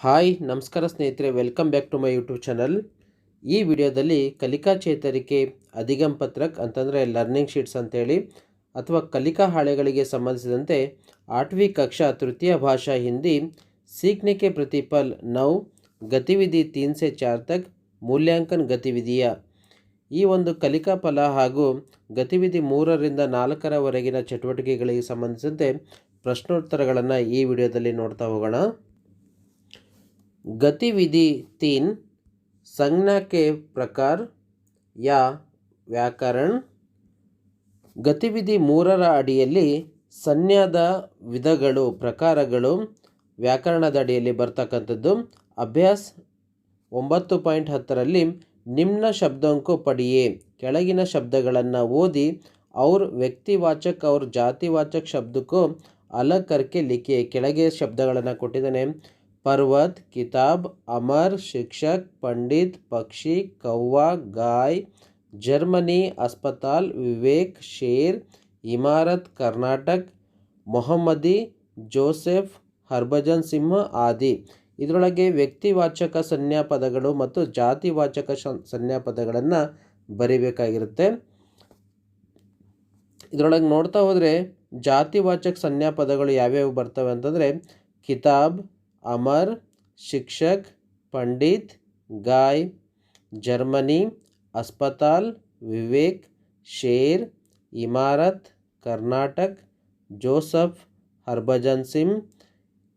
Hi, ನಮಸ್ಕಾರ ಸ್ನೇಹಿತರೆ. Welcome back to my YouTube channel ಈ ವಿಡಿಯೋದಲ್ಲಿ ಕಲಿಕಾ ಚೇತರಿಕೆ, ಅಧಿಗಮ್ ಪತ್ರಕ್ ಅಂತಂದರೆ ಲರ್ನಿಂಗ್ ಶೀಟ್ಸ್ ಅಂತೇಳಿ, ಅಥವಾ ಕಲಿಕಾ ಹಾಳೆಗಳಿಗೆ ಸಂಬಂಧಿಸಿದಂತೆ ಆಟ್ವಿ ಕಕ್ಷಾ ತೃತೀಯ ಭಾಷಾ ಹಿಂದಿ, ಸೀಕ್ನಿಕೆ ಪ್ರತಿಫಲ್ ನೌ, ಗತಿವಿಧಿ ತೀನ್ ಸೆ ಚಾರ್ ತಕ್ ಮೂಲ್ಯಾಂಕನ್ ಗತಿವಿಧಿಯ. ಈ ಒಂದು ಕಲಿಕಾ ಫಲ ಹಾಗೂ ಗತಿವಿಧಿ ಮೂರರಿಂದ ನಾಲ್ಕರವರೆಗಿನ ಚಟುವಟಿಕೆಗಳಿಗೆ ಸಂಬಂಧಿಸಿದಂತೆ ಪ್ರಶ್ನೋತ್ತರಗಳನ್ನು ಈ ವಿಡಿಯೋದಲ್ಲಿ ನೋಡ್ತಾ ಹೋಗೋಣ. गतिविधि तीन संज्ञा के प्रकार या ವ್ಯಾಕರಣ ಗತಿವಿಧಿ ಮೂರರ ಅಡಿಯಲ್ಲಿ ಸಂಜ್ಞಾದ ವಿಧಗಳು ಪ್ರಕಾರಗಳು ವ್ಯಾಕರಣದ ಅಡಿಯಲ್ಲಿ ಬರ್ತಕ್ಕಂಥದ್ದು ಅಭ್ಯಾಸ ಒಂಬತ್ತು ಪಾಯಿಂಟ್ ಹತ್ತರಲ್ಲಿ ನಿಮ್ನ ಶಬ್ದೋಂಕು ಪಡಿಯೇ ಕೆಳಗಿನ ಶಬ್ದಗಳನ್ನು ಓದಿ ಅವ್ರ ವ್ಯಕ್ತಿವಾಚಕ ಅವ್ರ ಜಾತಿವಾಚಕ ಶಬ್ದಕ್ಕೂ ಅಲಗ್ ಕರ್ಕೆ ಲಿಖಿಯೇ ಕೆಳಗೆ ಶಬ್ದಗಳನ್ನು ಕೊಟ್ಟಿದ್ದಾನೆ पर्वत किताब अमर शिक्षक पंडित पक्षी कौवा गाय जर्मनी अस्पताल विवेक शेर इमारत कर्नाटक ಮೊಹಮ್ಮದಿ ಜೋಸೆಫ್ ಹರ್ಭಜನ್ ಸಿಂಹ ಆದಿ ಇದರೊಳಗೆ ವ್ಯಕ್ತಿವಾಚಕ ಸಂಜ್ಞಾಪದಗಳು ಮತ್ತು ಜಾತಿವಾಚಕ ಸಂಜ್ಞಾಪದಗಳನ್ನು ಬರಿಬೇಕಾಗಿರುತ್ತೆ ಇದರೊಳಗೆ ನೋಡ್ತಾ ಹೋದರೆ ಜಾತಿವಾಚಕ ಸಂಜ್ಞಾಪದಗಳು ಯಾವ್ಯಾವ ಬರ್ತವೆ ಅಂತಂದರೆ ಕಿತಾಬ್ ಅಮರ್, ಶಿಕ್ಷಕ್, ಪಂಡಿತ್, ಗಾಯ್, ಜರ್ಮನಿ, ಅಸ್ಪತಾಲ್, ವಿವೇಕ್, ಶೇರ್, ಇಮಾರತ್, ಕರ್ನಾಟಕ, ಜೋಸಫ್, ಹರ್ಭಜನ್ ಸಿಮ್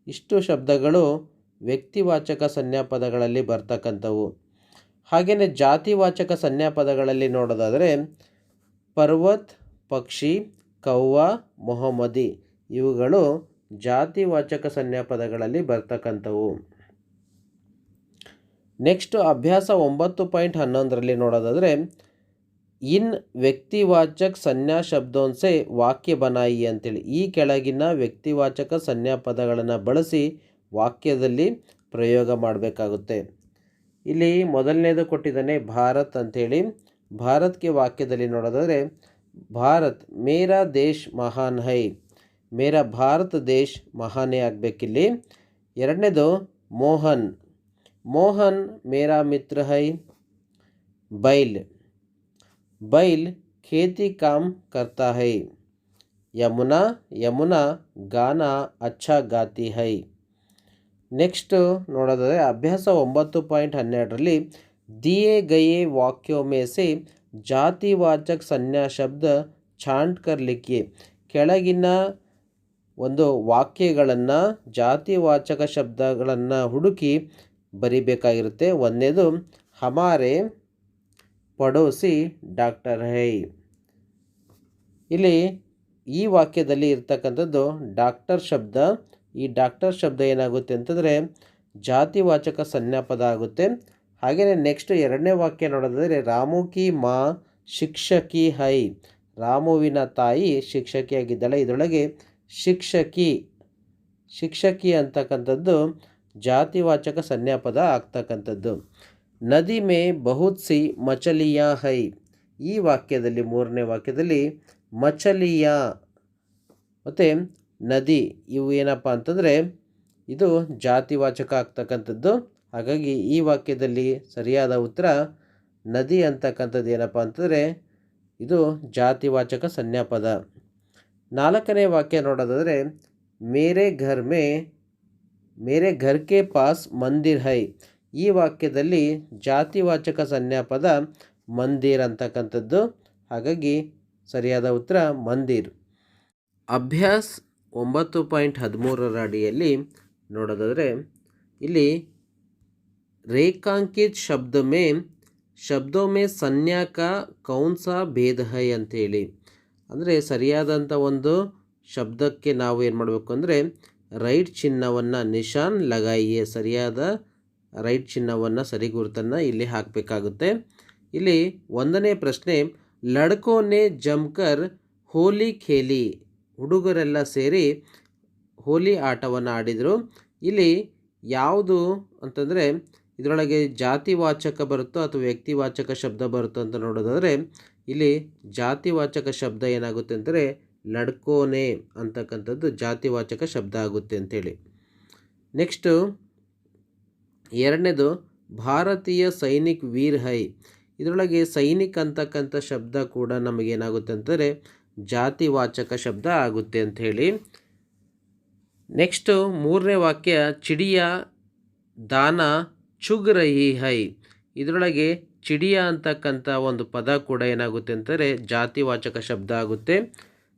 ಇಷ್ಟು ಶಬ್ದಗಳು ವ್ಯಕ್ತಿವಾಚಕ ಸಂಜ್ಞಾಪದಗಳಲ್ಲಿ ಬರ್ತಕ್ಕಂಥವು. ಹಾಗೆಯೇ ಜಾತಿವಾಚಕ ಸಂಜ್ಞಾಪದಗಳಲ್ಲಿ ನೋಡೋದಾದರೆ ಪರ್ವತ್, ಪಕ್ಷಿ, ಕೌವ, ಮೊಹಮ್ಮದಿ ಇವುಗಳು ಜಾತಿವಾಚಕ ಸಂಜ್ಞಾಪದಗಳಲ್ಲಿ ಬರ್ತಕ್ಕಂಥವು. ನೆಕ್ಸ್ಟ್ ಅಭ್ಯಾಸ ಒಂಬತ್ತು ಪಾಯಿಂಟ್ ಹನ್ನೊಂದರಲ್ಲಿ ನೋಡೋದಾದರೆ, ಇನ್ ವ್ಯಕ್ತಿವಾಚಕ ಸಂಜ್ಞಾ ಶಬ್ದೋನ್ಸೆ ವಾಕ್ಯ ಬನಾಯಿ ಅಂತೇಳಿ. ಈ ಕೆಳಗಿನ ವ್ಯಕ್ತಿವಾಚಕ ಸನ್ಯಾಪದಗಳನ್ನು ಬಳಸಿ ವಾಕ್ಯದಲ್ಲಿ ಪ್ರಯೋಗ ಮಾಡಬೇಕಾಗುತ್ತೆ. ಇಲ್ಲಿ ಮೊದಲನೇದು ಕೊಟ್ಟಿದ್ದಾನೆ ಭಾರತ್ ಅಂಥೇಳಿ ಭಾರತ್ಗೆ ವಾಕ್ಯದಲ್ಲಿ ನೋಡೋದಾದರೆ, ಭಾರತ್ ಮೇರಾ ದೇಶ್ ಮಹಾನ್ ಹೈ. ಮೇರಾ ಭಾರತ ದೇಶ ಮಹಾನೇ ಆಗಬೇಕಿಲ್ಲಿ. ಎರಡನೇದು ಮೋಹನ್. ಮೋಹನ್ ಮೇರಾ ಮಿತ್ರ ಹೈ, ಬೈಲ್. ಬೈಲ್ ಖೇತಿ ಕಾಮ್ ಕರ್ತಾ ಹೈ. ಯಮುನಾ ಯಮುನಾ ಗಾನ ಅಚ್ಚಾ ಗಾತಿ ಹೈ. ನೆಕ್ಸ್ಟ್ ನೋಡೋದಾದರೆ ಅಭ್ಯಾಸ ಒಂಬತ್ತು ಪಾಯಿಂಟ್ ಹನ್ನೆರಡರಲ್ಲಿ ದಿಯೇ ಗಯೇ ವಾಕ್ಯೋ ಮೇಸೆ ಜಾತಿವಾಚಕ್ ಸಂಜ್ಞಾ ಶಬ್ದ ಛಾಂಟ್ ಕರ್ಲಿಕ್ಕೆ ಕೆಳಗಿನ ಒಂದು ವಾಕ್ಯಗಳನ್ನು, ಜಾತಿವಾಚಕ ಶಬ್ದಗಳನ್ನು ಹುಡುಕಿ ಬರಿಬೇಕಾಗಿರುತ್ತೆ. ಒಂದನೇದು ಹಮಾರೆ ಪಡೋಸಿ ಡಾಕ್ಟರ್ ಹೈ. ಇಲ್ಲಿ ಈ ವಾಕ್ಯದಲ್ಲಿ ಇರ್ತಕ್ಕಂಥದ್ದು ಡಾಕ್ಟರ್ ಶಬ್ದ. ಈ ಡಾಕ್ಟರ್ ಶಬ್ದ ಏನಾಗುತ್ತೆ ಅಂತಂದರೆ ಜಾತಿವಾಚಕ ಸನ್ಯಾಪದ ಆಗುತ್ತೆ. ಹಾಗೆಯೇ ನೆಕ್ಸ್ಟ್ ಎರಡನೇ ವಾಕ್ಯ ನೋಡೋದಾದರೆ, ರಾಮು ಕಿ ಮಾ ಶಿಕ್ಷಕಿ ಹೈ. ರಾಮುವಿನ ತಾಯಿ ಶಿಕ್ಷಕಿಯಾಗಿದ್ದಾಳೆ. ಇದರೊಳಗೆ ಶಿಕ್ಷಕಿ ಶಿಕ್ಷಕಿ ಅಂತಕ್ಕಂಥದ್ದು ಜಾತಿವಾಚಕ ಸನ್ಯಾಪದ ಆಗ್ತಕ್ಕಂಥದ್ದು. ನದಿ ಮೇ ಬಹುತ್ಸಿ ಮಚಲಿಯಾ ಹೈ. ಈ ವಾಕ್ಯದಲ್ಲಿ, ಮೂರನೇ ವಾಕ್ಯದಲ್ಲಿ ಮಚಲಿಯ, ಮತ್ತು ನದಿ, ಇವು ಏನಪ್ಪ ಅಂತಂದರೆ ಇದು ಜಾತಿವಾಚಕ ಆಗ್ತಕ್ಕಂಥದ್ದು. ಹಾಗಾಗಿ ಈ ವಾಕ್ಯದಲ್ಲಿ ಸರಿಯಾದ ಉತ್ತರ ನದಿ ಅಂತಕ್ಕಂಥದ್ದು ಏನಪ್ಪ ಅಂತಂದರೆ ಇದು ಜಾತಿವಾಚಕ ಸಂಜ್ಞಾಪದ ನಾಲ್ಕನೇ ವಾಕ್ಯ ನೋಡೋದಾದರೆ, ಮೇರೆ ಘರ್ ಮೇ, ಮೇರೆ ಘರ್ ಕೆ ಪಾಸ್ ಮಂದಿರ್ ಹೈ. ಈ ವಾಕ್ಯದಲ್ಲಿ ಜಾತಿವಾಚಕ ಸನ್ಯಾಪದ ಮಂದಿರ್ ಅಂತಕ್ಕಂಥದ್ದು. ಹಾಗಾಗಿ ಸರಿಯಾದ ಉತ್ತರ ಮಂದಿರ್. ಅಭ್ಯಾಸ್ ಒಂಬತ್ತು ಪಾಯಿಂಟ್ ಹದಿಮೂರರ ಅಡಿಯಲ್ಲಿ ನೋಡೋದಾದರೆ, ಇಲ್ಲಿ ರೇಖಾಂಕಿತ್ ಶಬ್ದ ಮೇ, ಶಬ್ದೋ ಮೇ ಸನ್ಯಾಕ ಕೌನ್ಸ ಭೇದ ಹೈ ಅಂತೇಳಿ ಅಂದರೆ ಸರಿಯಾದಂಥ ಒಂದು ಶಬ್ದಕ್ಕೆ ನಾವು ಏನು ಮಾಡಬೇಕು ಅಂದರೆ ರೈಟ್ ಚಿನ್ನವನ್ನು ನಿಶಾನ್ ಲಗಾಯಿಯೇ ಸರಿಯಾದ ರೈಟ್ ಚಿನ್ನವನ್ನು ಸರಿ ಗುರುತನ್ನು ಇಲ್ಲಿ ಹಾಕಬೇಕಾಗುತ್ತೆ. ಇಲ್ಲಿ ಒಂದನೇ ಪ್ರಶ್ನೆ, ಲಡ್ಕೋನೆ ಜಮ್ಕರ್ ಹೋಲಿ ಖೇಲಿ, ಹುಡುಗರೆಲ್ಲ ಸೇರಿ ಹೋಲಿ ಆಟವನ್ನು ಆಡಿದರು. ಇಲ್ಲಿ ಯಾವುದು ಅಂತಂದರೆ ಇದರೊಳಗೆ ಜಾತಿವಾಚಕ ಬರುತ್ತೋ ಅಥವಾ ವ್ಯಕ್ತಿವಾಚಕ ಶಬ್ದ ಬರುತ್ತೋ ಅಂತ ನೋಡೋದಾದರೆ ಇಲ್ಲಿ ಜಾತಿವಾಚಕ ಶಬ್ದ ಏನಾಗುತ್ತೆ ಅಂದರೆ ಲಡ್ಕೋನೆ ಅಂತಕ್ಕಂಥದ್ದು ಜಾತಿವಾಚಕ ಶಬ್ದ ಆಗುತ್ತೆ ಅಂಥೇಳಿ. ನೆಕ್ಸ್ಟು ಎರಡನೇದು ಭಾರತೀಯ ಸೈನಿಕ್ ವೀರ್ ಹೈ. ಇದರೊಳಗೆ ಸೈನಿಕ್ ಅಂತಕ್ಕಂಥ ಶಬ್ದ ಕೂಡ ನಮಗೇನಾಗುತ್ತೆ ಅಂತಂದರೆ ಜಾತಿವಾಚಕ ಶಬ್ದ ಆಗುತ್ತೆ ಅಂತ ಹೇಳಿ ನೆಕ್ಸ್ಟು ಮೂರನೇ ವಾಕ್ಯ, ಚಿಡಿಯ ದಾನ ಚುಗ್ರಹಿ ಹೈ. ಇದರೊಳಗೆ ಚಿಡಿಯ ಅಂತಕ್ಕಂಥ ಒಂದು ಪದ ಕೂಡ ಏನಾಗುತ್ತೆ ಅಂತಂದರೆ ಜಾತಿವಾಚಕ ಶಬ್ದ ಆಗುತ್ತೆ.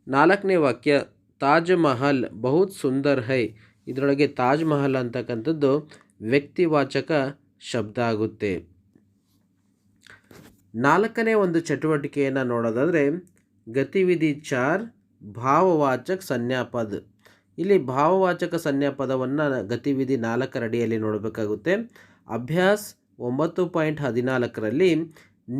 ನಾಲ್ಕನೇ ವಾಕ್ಯ, ತಾಜ್ ಮಹಲ್, ಬಹುತ್ ಸುಂದರ್ ಹೈ. ಇದರೊಳಗೆ ತಾಜ್ ಮಹಲ್ ಅಂತಕ್ಕಂಥದ್ದು ವ್ಯಕ್ತಿವಾಚಕ ಶಬ್ದ ಆಗುತ್ತೆ. ನಾಲ್ಕನೇ ಒಂದು ಚಟುವಟಿಕೆಯನ್ನು ನೋಡೋದಾದರೆ, ಗತಿವಿಧಿ ಚಾರ್, ಭಾವವಾಚಕ ಸಂಜ್ಞಾಪದ ಇಲ್ಲಿ ಭಾವವಾಚಕ ಸನ್ಯಾಪದವನ್ನು ಗತಿವಿಧಿ ನಾಲ್ಕರ ಅಡಿಯಲ್ಲಿ ನೋಡಬೇಕಾಗುತ್ತೆ. ಅಭ್ಯಾಸ್ ಒಂಬತ್ತು ಪಾಯಿಂಟ್ ಹದಿನಾಲ್ಕರಲ್ಲಿ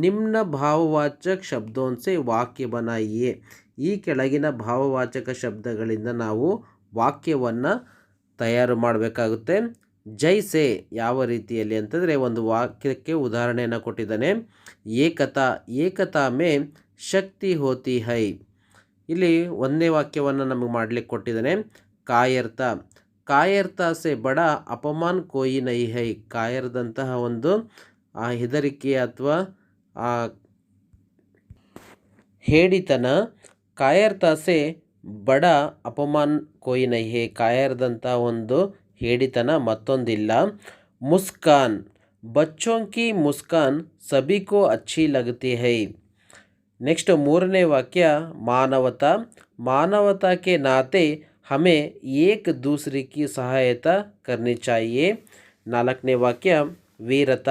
ನಿಮ್ನ ಭಾವವಾಚಕ ಶಬ್ದೋಂಸೆ ವಾಕ್ಯ ಬನಾಯಿಯೇ ಈ ಕೆಳಗಿನ ಭಾವವಾಚಕ ಶಬ್ದಗಳಿಂದ ನಾವು ವಾಕ್ಯವನ್ನು ತಯಾರು ಮಾಡಬೇಕಾಗುತ್ತೆ. ಜೈಸೆ ಯಾವ ರೀತಿಯಲ್ಲಿ ಅಂತಂದರೆ ಒಂದು ವಾಕ್ಯಕ್ಕೆ ಉದಾಹರಣೆಯನ್ನು ಕೊಟ್ಟಿದ್ದಾನೆ. ಏಕತಾ ಏಕತಾ ಮೇ ಶಕ್ತಿ ಹೋತಿ ಹೈ ಇಲ್ಲಿ ಒಂದೇ ವಾಕ್ಯವನ್ನು ನಮಗೆ ಮಾಡಲಿಕ್ಕೆ ಕೊಟ್ಟಿದ್ದಾನೆ. ಕಾಯರ್ತ ಕಾಯರ್ತಾಸೆ ಬಡ ಅಪಮಾನ್ ಕೋಯಿ ನೈ ಹೈ. ಕಾಯರ್ದಂತಹ ಒಂದು, ಆ ಹೆದರಿಕೆ ಅಥವಾ, ಆ ಹೇಡಿತನ ಕಾಯರ್ತಾಸೆ ಬಡ ಅಪಮಾನ್ ಕೋಯಿ ನೈ ಹೇ. ಕಾಯರ್ದಂತಹ ಒಂದು ಹೇಡಿತನ ಮತ್ತೊಂದಿಲ್ಲ. ಮುಸ್ಕಾನ್, ಬಚ್ಚೋಂಕಿ ಮುಸ್ಕಾನ್ ಸಬಿಕೋ ಅಚ್ಚಿ ಲಗತಿ ಹೈ. ನೆಕ್ಸ್ಟ್ ಮೂರನೇ ವಾಕ್ಯ, ಮಾನವತ. ಮಾನವತಾಕೆ ನಾತೆ ಹಮೆ ಏಕ್ ದೂಸರಿ ಕಿ ಸಹಾಯತಾ ಕರ್ನಿ ಚಾಹಿಯೆ ನಾಲ್ಕನೇ ವಾಕ್ಯ ವೀರತ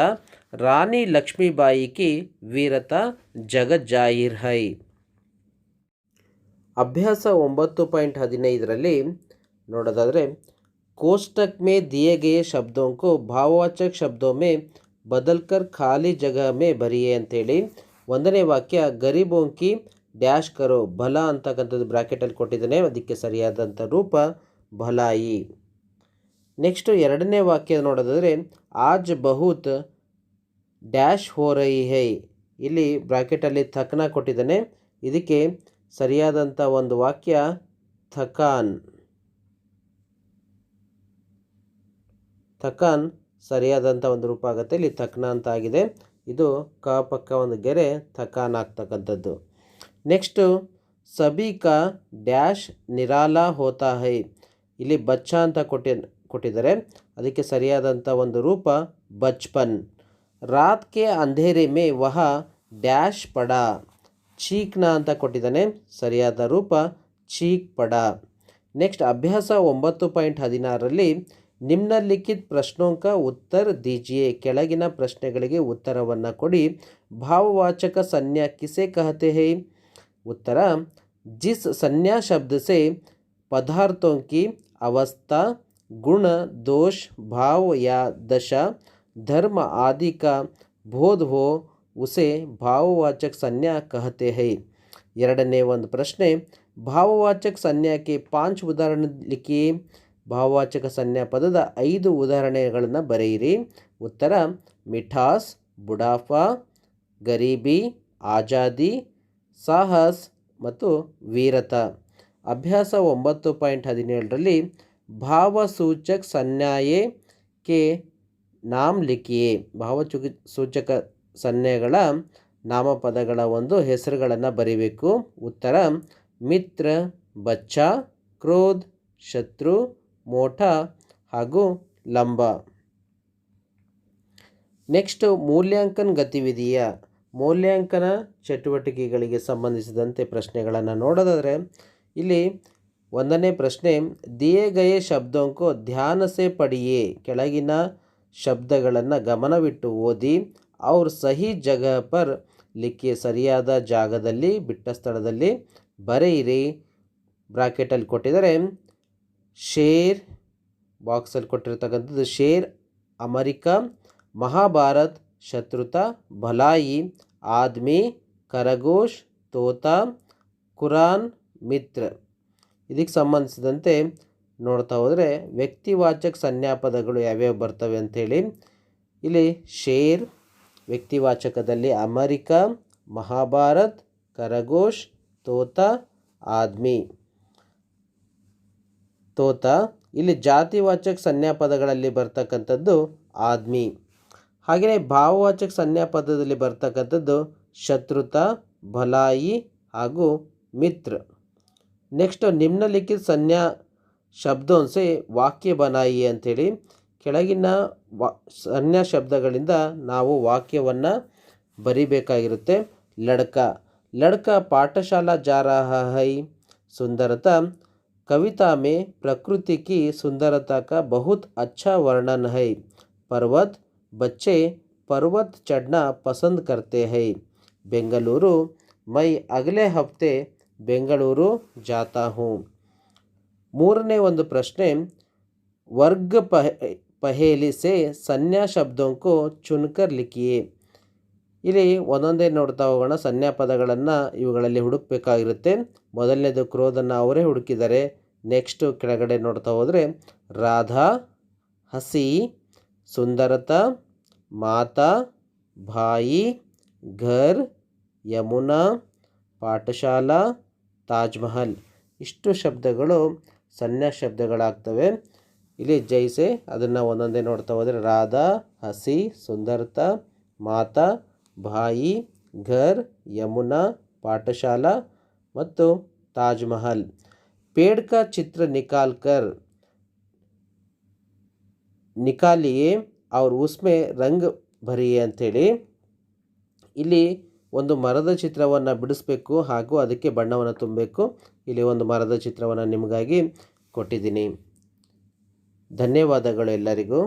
ರಾಣಿ ಲಕ್ಷ್ಮೀಬಾಯಿ ಕಿ ವೀರತ ಜಗತ್ ಜಾಹಿರ್ ಹೈ ಅಭ್ಯಾಸ ಒಂಬತ್ತು ಪಾಯಿಂಟ್ ಹದಿನೈದರಲ್ಲಿ ನೋಡೋದಾದರೆ कोष्टक में दिए गए शब्दों को ಭಾವವಾಚಕ ಶಬ್ದों में ಬದಲ್ಕರ್ ಖಾಲಿ ಜಗಹ ಮೇ ಭರಿಯೇ ಅಂತೇಳಿ ಒಂದನೇ ವಾಕ್ಯ ಗರೀಬೋಂಕಿ ಡ್ಯಾಶ್ ಕರು ಬಲ ಅಂತಕ್ಕಂಥದ್ದು ಬ್ರಾಕೆಟಲ್ಲಿ ಕೊಟ್ಟಿದ್ದಾನೆ. ಅದಕ್ಕೆ ಸರಿಯಾದಂಥ ರೂಪ ಭಲಾಯಿ ನೆಕ್ಸ್ಟು ಎರಡನೇ ವಾಕ್ಯ ನೋಡೋದಾದರೆ, ಆಜ್ ಬಹುತ್ ಡ್ಯಾಶ್ ಹೋರೈ ಹೈ. ಇಲ್ಲಿ ಬ್ರಾಕೆಟಲ್ಲಿ ಥಕ್ನ ಕೊಟ್ಟಿದ್ದಾನೆ. ಇದಕ್ಕೆ ಸರಿಯಾದಂಥ ಒಂದು ವಾಕ್ಯ ಥಕಾನ್. ಥಕಾನ್ ಸರಿಯಾದಂಥ ಒಂದು ರೂಪ ಆಗುತ್ತೆ. ಇಲ್ಲಿ ಥಕ್ನ ಅಂತ ಆಗಿದೆ. ಇದು ಕ ಪಕ್ಕ ಒಂದು ಗೆರೆ ಥಕಾನ್ ಆಗ್ತಕ್ಕಂಥದ್ದು. ನೆಕ್ಸ್ಟು ಸಬಿ ಕಾ ಡ್ಯಾಶ್ ನಿರಾಲ ಹೋತಾ ಹೈ. ಇಲ್ಲಿ ಬಚ್ಚ ಅಂತ ಕೊಟ್ಟಿ, ಕೊಟ್ಟಿದ್ದಾರೆ. ಅದಕ್ಕೆ ಸರಿಯಾದಂಥ ಒಂದು ರೂಪ ಬಚ್ಪನ್. ರಾತ್ ಕೆ ಅಂಧೇರಿ ಮೇ ವಹ ಡ್ಯಾಶ್ ಪಡ. ಚೀಕ್ನ ಅಂತ ಕೊಟ್ಟಿದ್ದಾನೆ. ಸರಿಯಾದ ರೂಪ ಚೀಕ್ ಪಡ. ನೆಕ್ಸ್ಟ್, ಅಭ್ಯಾಸ ಒಂಬತ್ತು ಪಾಯಿಂಟ್ ಹದಿನಾರರಲ್ಲಿ ನಿಮ್ನಲಿಖಿತ ಪ್ರಶ್ನೋಂಕ ಉತ್ತರ ದೀಜಿಯೇ. ಕೆಳಗಿನ ಪ್ರಶ್ನೆಗಳಿಗೆ ಉತ್ತರವನ್ನು ಕೊಡಿ. ಭಾವವಾಚಕ ಸಂಜ್ಞಾ ಕಿಸೆ ಕಹತೆ ಹೈ. उत्तर जिस संज्ञा शब्द से पदार्थों की अवस्था गुण दोष भाव या दशा धर्म आदि का बोध हो उसे ಭಾವವಾಚಕ ಸಂಜ್ಞಾ कहते हैं ಎರಡನೇ ಒಂದು ಪ್ರಶ್ನೆ ಭಾವವಾಚಕ ಸಂಜ್ಞಾಕ್ಕೆ ಪಾಂಚ್ ಉದಾಹರಣೆ ಲಿಖಿ ಭಾವವಾಚಕ ಸಂಜ್ಞಾ ಪದದ ಐದು ಉದಾಹರಣೆಗಳನ್ನು ಬರೆಯಿರಿ ಉತ್ತರ ಮಿಠಾಸ್ ಬುಡಾಫಾ ಗರೀಬಿ ಆಜಾದಿ ಸಾಹಸ್ ಮತ್ತು ವೀರತ. ಅಭ್ಯಾಸ ಒಂಬತ್ತು ಪಾಯಿಂಟ್ ಹದಿನೇಳರಲ್ಲಿ ಭಾವಸೂಚಕ ಸನ್ಯಾಯೇ ಕೆ ನಾಮ್ ಲಿಖಿಯೇ. ಭಾವಚು ಸೂಚಕ ಸನ್ಯಗಳ ನಾಮಪದಗಳ ಒಂದು ಹೆಸರುಗಳನ್ನು ಬರೀಬೇಕು. ಉತ್ತರ, ಮಿತ್ರ, ಬಚ್ಚ, ಕ್ರೋಧ್, ಶತ್ರು ಮೋಠ ಹಾಗೂ ಲಂಬ. ನೆಕ್ಸ್ಟ್, ಮೂಲ್ಯಾಂಕನ ಗತಿವಿಧಿಯ ಮೌಲ್ಯಾಂಕನ ಚಟುವಟಿಕೆಗಳಿಗೆ ಸಂಬಂಧಿಸಿದಂತೆ ಪ್ರಶ್ನೆಗಳನ್ನು ನೋಡೋದಾದರೆ, ಇಲ್ಲಿ ಒಂದನೇ ಪ್ರಶ್ನೆ ದಿಯೆ ಗಯೆ ಶಬ್ದೋಂಕೋ ಪಡೆಯೇ ಕೆಳಗಿನ ಶಬ್ದಗಳನ್ನು ಗಮನವಿಟ್ಟು ಓದಿ, ಅವ್ರ ಸಹಿ ಜಗ ಪರ್ ಲಿಖಿ ಸರಿಯಾದ ಜಾಗದಲ್ಲಿ, ಬಿಟ್ಟ ಸ್ಥಳದಲ್ಲಿ ಬರೆಯಿರಿ. ಬ್ರಾಕೆಟಲ್ಲಿ ಕೊಟ್ಟಿದ್ದಾರೆ, ಶೇರ್, ಬಾಕ್ಸಲ್ಲಿ ಕೊಟ್ಟಿರ್ತಕ್ಕಂಥದ್ದು ಶೇರ್, ಅಮರಿಕಾ, ಮಹಾಭಾರತ್, ಶತ್ರುತ ಭಲಾಯಿ ಆದ್ಮಿ, ಕರಗೋಶ್, ತೋತಾ, ಕುರಾನ್, ಮಿತ್ರ. ಇದಕ್ಕೆ ಸಂಬಂಧಿಸಿದಂತೆ ನೋಡ್ತಾ ಹೋದರೆ ವ್ಯಕ್ತಿವಾಚಕ ಸನ್ಯಾಪದಗಳು ಯಾವ್ಯಾವ ಬರ್ತವೆ ಅಂಥೇಳಿ. ಇಲ್ಲಿ ಶೇರ್, ವ್ಯಕ್ತಿವಾಚಕದಲ್ಲಿ ಅಮರಿಕಾ, ಮಹಾಭಾರತ್, ಕರಗೋಶ್, ತೋತಾ, ಆದ್ಮಿ. ತೋತಾ, ಇಲ್ಲಿ ಜಾತಿವಾಚಕ ಸನ್ಯಾಪದಗಳಲ್ಲಿ ಪದಗಳಲ್ಲಿ ಬರ್ತಕ್ಕಂಥದ್ದು ಆದ್ಮಿ. ಹಾಗೆಯೇ ಭಾವವಾಚಕ ಸಂಜ್ಞಾ ಪದದಲ್ಲಿ ಬರ್ತಕ್ಕಂಥದ್ದು ಶತ್ರುತ ಭಲಾಯಿ ಹಾಗೂ ಮಿತ್ರ. ನೆಕ್ಸ್ಟ್ ನಿಮ್ನಲಿಖಿತ ಸಂಜ್ಞಾ ಶಬ್ದೋನ್ಸೆ ವಾಕ್ಯ ಬನಾಯಿ ಅಂಥೇಳಿ. ಕೆಳಗಿನ ವಾ ಸಂಜ್ಞಾ ಶಬ್ದಗಳಿಂದ ನಾವು ವಾಕ್ಯವನ್ನು ಬರಿಬೇಕಾಗಿರುತ್ತೆ. ಲಡ್ಕ. ಲಡ್ಕ ಪಾಠಶಾಲಾ ಜಾರಾಹ ಹೈ ಸುಂದರತ. ಕವಿತಾಮೆ ಪ್ರಕೃತಿ ಕಿ ಸುಂದರತಾ ಕಾ ಬಹುತ್ ಅಚ್ಚ ವರ್ಣನ್ ಹೈ ಪರ್ವತ್ बच्चे पर्वत चढ़ना पसंद करते हैं बेंगलुरु मैं अगले हफ्ते ಬೆಂಗಳೂರು ಜಾತಾ ಹೂँ ಮೂರನೇ ಒಂದು ಪ್ರಶ್ನೆ ವರ್ಗ ಪಹ ಪಹೇಲಿ ಸೆ ಸಂಜ್ಞಾ ಶಬ್ದೋಂಕು ಚುನ್ಕರ್ ಲಿಖಿಯೇ ಇಲ್ಲಿ ಒಂದೊಂದೇ ನೋಡ್ತಾ ಹೋಗೋಣ ಸಂಜ್ಞಾ ಪದಗಳನ್ನು ಇವುಗಳಲ್ಲಿ ಹುಡುಕಬೇಕಾಗಿರುತ್ತೆ ಮೊದಲನೇದು ಕ್ರೋಧನ್ನು ಅವರೇ ಹುಡುಕಿದ್ದಾರೆ ನೆಕ್ಸ್ಟು ಕೆಳಗಡೆ ನೋಡ್ತಾ ಹೋದರೆ ರಾಧಾ ಹಸಿ ಸುಂದರತಾ ಮಾತಾ, ಭಾಯಿ, ಘರ್, ಯಮುನಾ, ಪಾಠಶಾಲಾ ತಾಜ್ ಮಹಲ್ ಇಷ್ಟು ಶಬ್ದಗಳು ಸಣ್ಣ ಶಬ್ದಗಳಾಗ್ತವೆ. ಇಲ್ಲಿ ಜೈಸೆ ಅದನ್ನು ಒಂದೊಂದೇ ನೋಡ್ತಾ ಹೋದರೆ ರಾಧಾ, ಹಸಿ, ಸುಂದರತಾ, ಮಾತಾ, ಭಾಯಿ, ಘರ್, ಯಮುನಾ, ಪಾಠಶಾಲಾ ಮತ್ತು ತಾಜ್ ಮಹಲ್ ಪೇಡ್ಕಾ ಚಿತ್ರ ನಿಕಾಲ್ಕರ್. ನಿಕಾಲಿಯೇ ಅವ್ರು ಉಸ್ಮೆ ರಂಗ್ ಭರಿ ಅಂಥೇಳಿ ಇಲ್ಲಿ ಒಂದು ಮರದ ಚಿತ್ರವನ್ನು ಬಿಡಿಸ್ಬೇಕು ಹಾಗೂ ಅದಕ್ಕೆ ಬಣ್ಣವನ್ನು ತುಂಬಬೇಕು. ಇಲ್ಲಿ ಒಂದು ಮರದ ಚಿತ್ರವನ್ನು ನಿಮಗಾಗಿ ಕೊಟ್ಟಿದ್ದೀನಿ. ಧನ್ಯವಾದಗಳು ಎಲ್ಲರಿಗೂ.